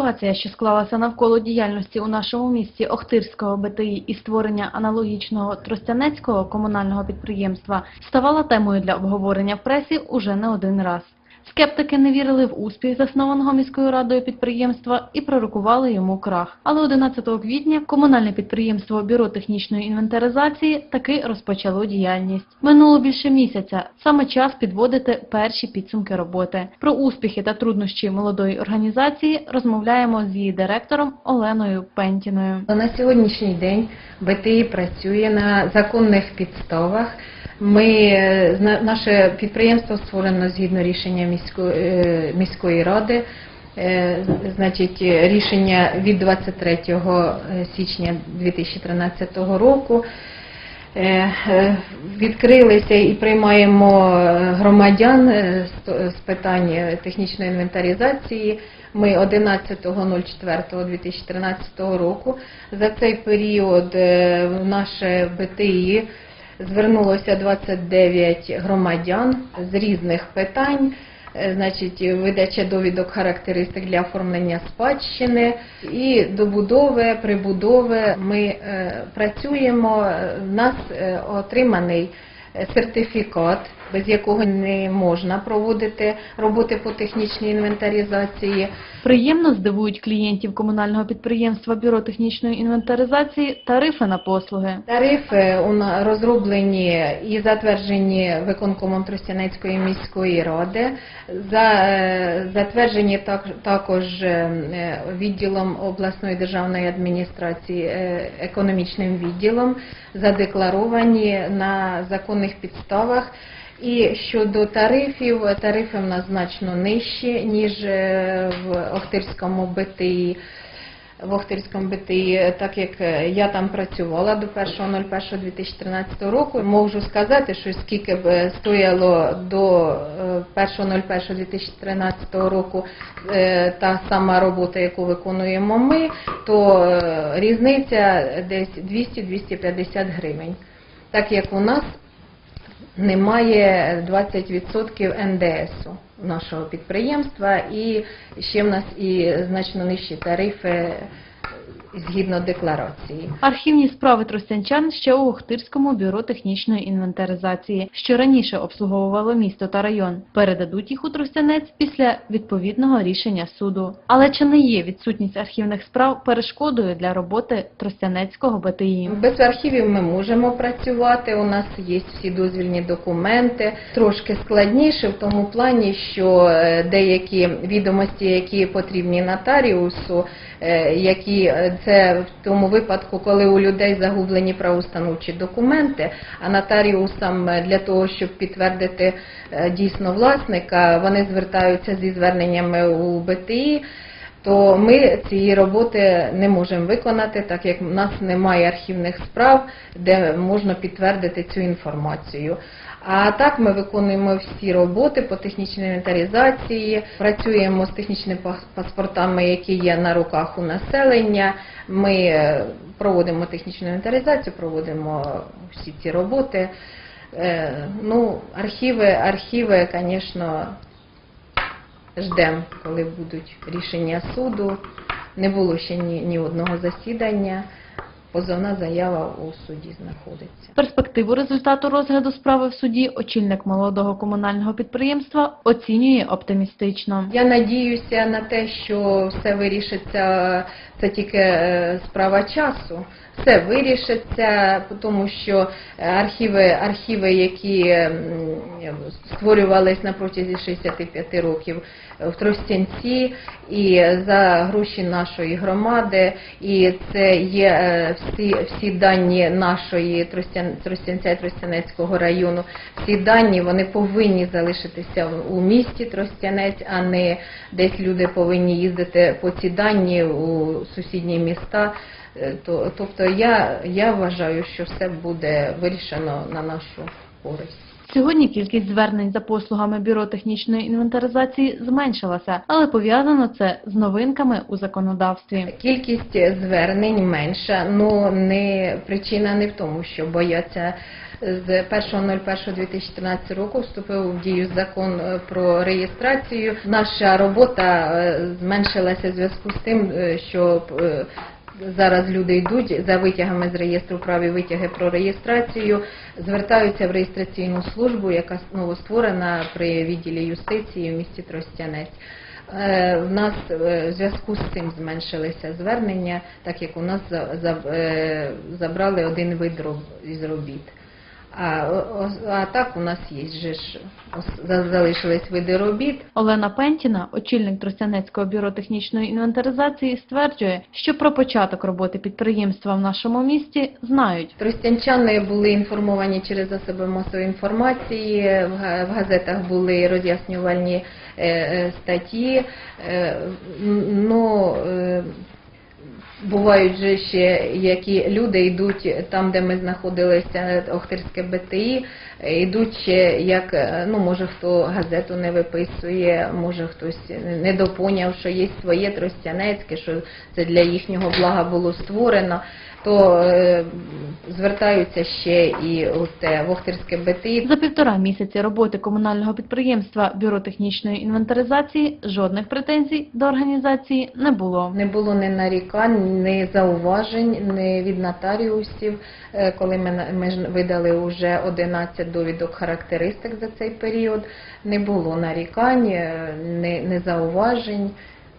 Ситуація, що склалася навколо діяльності у нашому місті Охтирського БТІ і створення аналогічного Тростянецького комунального підприємства, ставала темою для обговорення в пресі уже не один раз. Скептики не вірили в успіх заснованого міською радою підприємства і пророкували йому крах. Але 11 квітня комунальне підприємство Бюро технічної інвентаризації таки розпочало діяльність. Минуло більше місяця. Саме час підводити перші підсумки роботи. Про успіхи та труднощі молодої організації розмовляємо з її директором Оленою Пентіною. На сьогоднішній день БТІ працює на законних підставах. Ми, е, наше підприємство створено згідно рішення міської, е, міської ради. Е, Значить, е, рішення від 23 січня 2013 року. Е, е, Відкрилися і приймаємо е, громадян е, з- питань е, технічної інвентаризації. Ми 11.04.2013 року. За цей період е, наше БТІ звернулося 29 громадян з різних питань. Е, Значить, видача довідок характеристик для оформлення спадщини і добудови, прибудови. Ми е, працюємо. е, В нас е, отриманий сертифікат, без якого не можна проводити роботи по технічній інвентаризації. Приємно здивують клієнтів комунального підприємства Бюро технічної інвентаризації тарифи на послуги. Тарифи розроблені і затверджені виконкомом Тростянецької міської ради, е, затверджені також е, відділом обласної державної адміністрації, е, економічним відділом, задекларовані на законних підставах. І щодо тарифів, тарифи в нас значно нижчі, ніж е, в Охтирському БТІ в Охтирському БТІ, так як е, я там працювала до 1.01.2013 року, можу сказати, що скільки б е, стояло до е, 1.01.2013 року та сама робота, яку виконуємо ми, то різниця десь 200-250 гривень. Так як у нас немає 20% НДСу нашого підприємства і ще в нас і значно нижчі тарифи згідно декларації. Архівні справи тростянчан ще у Охтирському бюро технічної інвентаризації, що раніше обслуговувало місто та район. Передадуть їх у Тростянець після відповідного рішення суду. Але чи не є відсутність архівних справ перешкодою для роботи Тростянецького БТІ? Без архівів ми можемо працювати. У нас є всі дозвільні документи. Трошки складніше в тому плані, що е, деякі відомості, які потрібні нотаріусу, е, які е, це в тому випадку, коли у людей загублені правоустановчі документи, а нотаріусам е, для того, щоб підтвердити е, дійсно власника, вони звертаються зі зверненнями у БТІ то ми цієї роботи не можемо виконати, так як в нас немає архівних справ, де можна підтвердити цю інформацію. А так ми виконуємо всі роботи по технічній інвентаризації, працюємо з технічними паспортами, які є на руках у населення. Ми е, проводимо технічну інвентаризацію, проводимо всі ці роботи. Е, Ну, архіви, архіви, звісно, ждемо, коли будуть рішення суду. Не було ще ні, ні одного засідання. Позовна заява у суді знаходиться. Перспективу результату розгляду справи в суді очільник молодого комунального підприємства оцінює оптимістично. Я надіюся на те, що все вирішиться, це тільки е, справа часу. Все вирішиться, тому що архіви, архіви, які створювались на протязі 65 років в Тростянці, і за гроші нашої громади, і це є е, всі, всі дані нашої Тростян, Тростянця і Тростянецького району. Всі дані вони повинні залишитися у місті Тростянець, а не десь люди повинні їздити по ці дані у сусідні міста. Е, тобто я, я вважаю, що все буде вирішено на нашу користь. Сьогодні кількість звернень за послугами бюро технічної інвентаризації зменшилася, але пов'язано це з новинками у законодавстві. Кількість звернень менша, ну не причина не в тому, що бояться. З 1.01.2014 року вступив в дію закон е, про реєстрацію. Наша робота е, зменшилася в зв'язку з тим, е, що зараз люди йдуть за витягами з реєстру прав і витяги про реєстрацію, звертаються в реєстраційну службу, яка новостворена при відділі юстиції в місті Тростянець. Е, В нас е, в зв'язку з цим зменшилися звернення, так як у нас е, забрали один вид із робіт. А, а так у нас є же ж за- залишились види робіт. Олена Пентіна, очільник Тростянецького бюро технічної інвентаризації, стверджує, що про початок роботи підприємства в нашому місті знають. Тростянчани були інформовані через засоби масової інформації, в га- газетах були роз'яснювальні е, е, статті. Е, м, Ну, бувають же ще, які люди йдуть там, де ми знаходилися, Охтирське БТІ, йдуть ще як, е, ну може хто газету не виписує, може хтось не допоняв, що є своє Тростянецьке, що це для їхнього блага було створено, то е, звертаються ще і у те в Охтирське БТІ. За півтора місяці роботи комунального підприємства бюро технічної інвентаризації жодних претензій до організації не було. Не було ні нарікань, ні зауважень, ні від нотаріусів. Е, Коли ми, видали вже 11 довідок характеристик за цей період, не було нарікань, е, ні зауважень,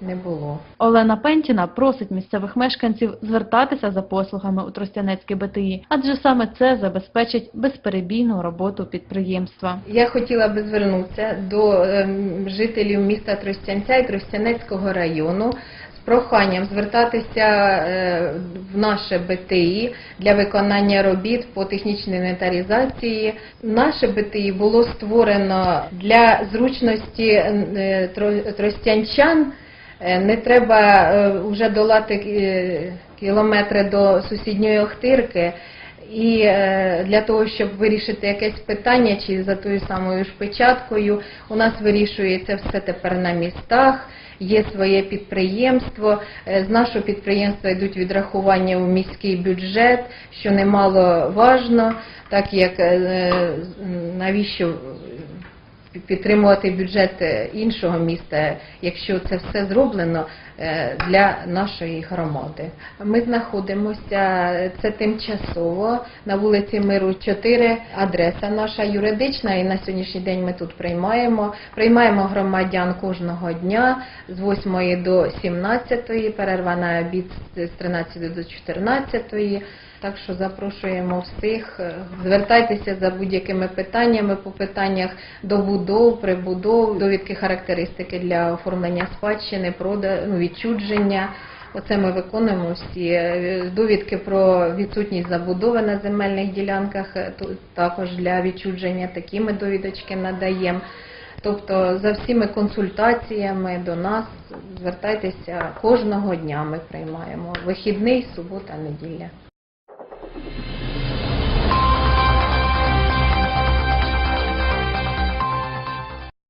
не було. Олена Пентіна просить місцевих мешканців звертатися за послугами у Тростянецьке БТІ, адже саме це забезпечить безперебійну роботу підприємства. Я хотіла би звернутися до ем, жителів міста Тростянця і Тростянецького району з проханням звертатися е, в наше БТІ для виконання робіт по технічній інвентаризації. Наше БТІ було створено для зручності е, тростянчан. Е, Не треба вже долати е, кілометри до сусідньої Охтирки. І е, для того, щоб вирішити якесь питання, чи за тою самою ж печаткою, у нас вирішується все тепер на містах. Є своє підприємство. Е, З нашого підприємства йдуть відрахування у міський бюджет, що немало важно, так як е, навіщо підтримувати бюджет е, іншого міста, якщо це все зроблено е, для нашої громади. Ми знаходимося це тимчасово на вулиці Миру 4, адреса наша юридична, і на сьогоднішній день ми тут приймаємо. Приймаємо громадян кожного дня з 8 до 17, перерва на обід з 13 до 14. Так що запрошуємо всіх, звертайтеся за будь-якими питаннями по питаннях добудов, прибудов, довідки характеристики для оформлення спадщини, прода... ну, відчудження. Оце ми виконуємо всі Е, довідки про відсутність забудови на земельних ділянках, е, також для відчудження такі ми довідочки надаємо. Тобто за всіми консультаціями до нас звертайтеся кожного дня. Ми приймаємо вихідний, субота, неділя.